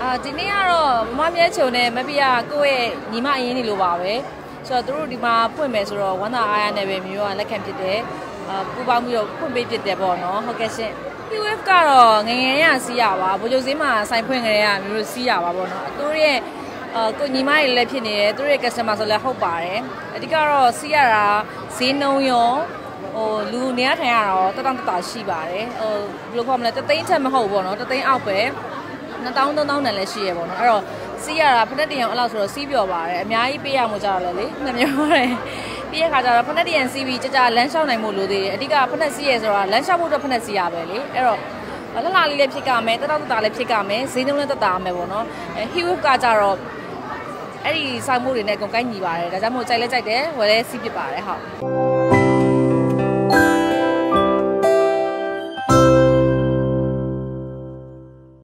အာဒီနေ့ကတော့မမမြဲချုံနဲ့မပြကိုယ့်ရဲ့ညီမအရင်းနေလို့ပါပဲဆိုတော့သူတို့ဒီမှာဖွင့်မယ်ဆိုတော့ဝမ်းသာအားရနဲ့ပဲမျိုးကလက်ခံဖြစ်တယ် ပူပေါင်းပြီးတော့ဖွင့်ပေးဖြစ်တယ်ပေါ့နော်ဟုတ်ကဲ့ရှင် PWF ကတော့ငယ်ငယ်ရစီးရပါဗိုလ်ချုပ်စင်းမှာဆိုင်ဖွင့်ကြရမျိုးတို့စီးရပါပေါ့နော်သူတို့ရဲ့အာကိုညီမတွေလည်းဖြစ်နေတယ်သူတို့ရဲ့ customer ဆိုလည်းဟုတ်ပါတယ်အဓိကတော့စီးရတာဈေးနှုံရောဟိုလူနေရထိုင်ရတော့တတောင့်တတာရှိပါတယ်ဟိုဘယ်လိုခေါ်မလဲတသိန်းချက်မဟုတ်ဘောနော်တသိန်းအောက်ပဲ2000 3000တန်လည်းရှိရပေါ့နော်အဲ့တော့စီးရတာဖက်တရံအဲ့လောက်ဆိုတော့စီးပြောပါတယ်အများကြီးပေးရမှကြတော့လေလေနှမျောတယ် ပြီးရခါကျတော့ဖက်တရံစီးပြီးကြကြလမ်းလျှောက်နိုင်မှုလိုသေးတယ်အဓိကဖက်စီးရဆိုတာလမ်းလျှောက်ဖို့အတွက်ဖက်စီးရပဲလေအဲ့တော့လှလှလေးလည်းဖြစ်ကမယ်တတောက်တတာလည်းဖြစ်ကမယ်ဈေးနှုန်းလည်းတက်တာမယ်ပေါ့နော်အဲ hewip ကကြတော့အဲ့ဒီစောက်မှုတွေနဲ့အကုန်ကိုင်းညီပါတယ်ဒါကြောင့်မို့ကြိုက်လဲကြိုက်တယ်ဝယ်လဲစီးဖြစ်ပါတယ်ဟုတ်